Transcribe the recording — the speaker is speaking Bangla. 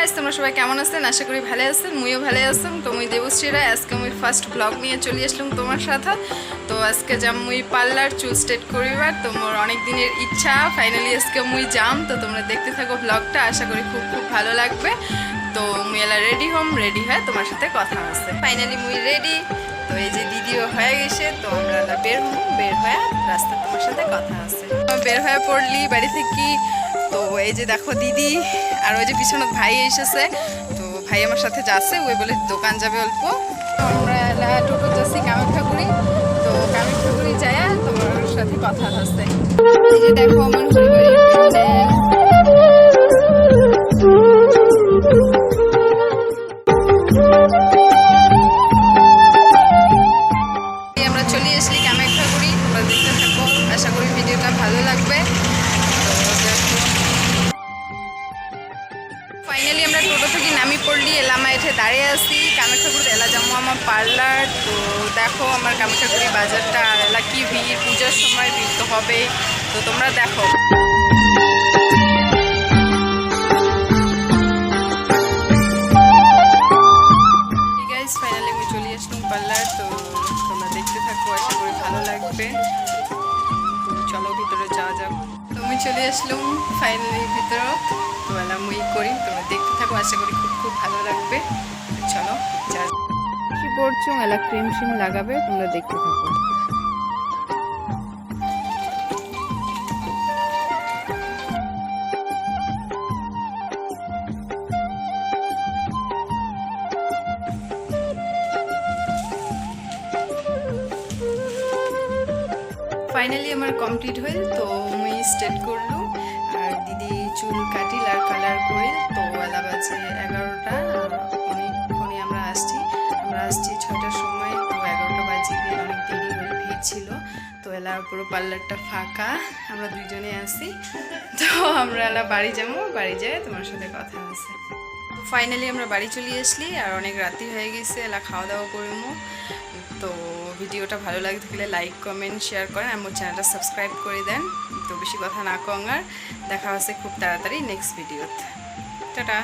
গাইস তোমরা সবাই কেমন আছেন? আশা করি ভালো আছেন, মুইও ভালো আছেন। তো মুই দেবশ্রীরা আজকে মুই ফার্স্ট ব্লগ নিয়ে চলে আসলাম তোমার সাথে। তো আজকে যাম মুই পার্লার, চুল স্ট্রেট করিবার। তো মোর অনেক দিনের ইচ্ছা ফাইনালি আজকে মুই যাম। তো তোমরা দেখতে থাকো ব্লগটা আশা করি খুব খুব ভালো লাগবে। তো মুই এলা রেডি হম রেডি হয়ে তোমার সাথে কথা আছে ফাইনালি মুই রেডি তো এই যে দিদিও হয়ে গেছে, তো আমরা বের হম, বের হয়ে রাস্তায় তোমার সাথে কথা আছে বের হয়ে পড়লি, বাড়ি থেকে তো এই যে দেখো দিদি আর ওই যে পিছনে ভাই এসেছে, তো ভাই আমার সাথে যাচ্ছে, ওই বলে দোকান যাবে অল্প। আমরা টোটো যাচ্ছি কামাখ্যাগুড়ি তো কামাখ্যাগুড়ি যায় তোমার সাথে কথা হচ্ছে। দেখো আমার থেকে নামি পড়লি, এলামা এঠে দাঁড়িয়ে আছি। কামাখ্যাগুড়ি এলা যাব আমার পার্লার। তো দেখো আমার কামাখ্যাগুড়ি বাজারটা, এলা কি ভিড়, পুজোর সময় ভিড় তো হবে তো তোমরা দেখো। ফাইনালি আমি চলে আসলাম পার্লার। তো তোমরা দেখতে থাকো, আশা ভালো লাগবে। চলো ভিতরে যাওয়া যাক। আমি চলে আসলাম ফাইনালি ভিতর তো এলা মুই করি, তোমরা দেখতে থাকো, আশা করি খুব খুব ভালো লাগবে। চলো যা করছ এলা ক্রিম শ্রিম লাগাবে, তোমরা দেখতে থাকো। ফাইনালি আমার কমপ্লিট হইল তো আমি স্টেট করলু। আর দিদি চুল কাটিল আর কালার করিল তো বেলা বাজে এগারোটা অনেকক্ষণে আমরা আসছি। আমরা আসছি ছটার সময়। ছিল। তো এলা পুরো পার্লারটা ফাঁকা, আমরা দুইজনে আসি তো আমরা এলা বাড়ি যাব, বাড়ি যায় তোমার সাথে কথা আছে। ফাইনালি আমরা বাড়ি চলে আসলি, আর অনেক রাতি হয়ে গেছে, এলা খাওয়া দাওয়া করব তো ভিডিওটা ভালো লাগে থাকলে লাইক কমেন্ট শেয়ার করেন, আর আমার চ্যানেলটা সাবস্ক্রাইব করে দেন। তো বেশি কথা না কং আর দেখা হচ্ছে খুব তাড়াতাড়ি নেক্সট ভিডিওতে টাটা!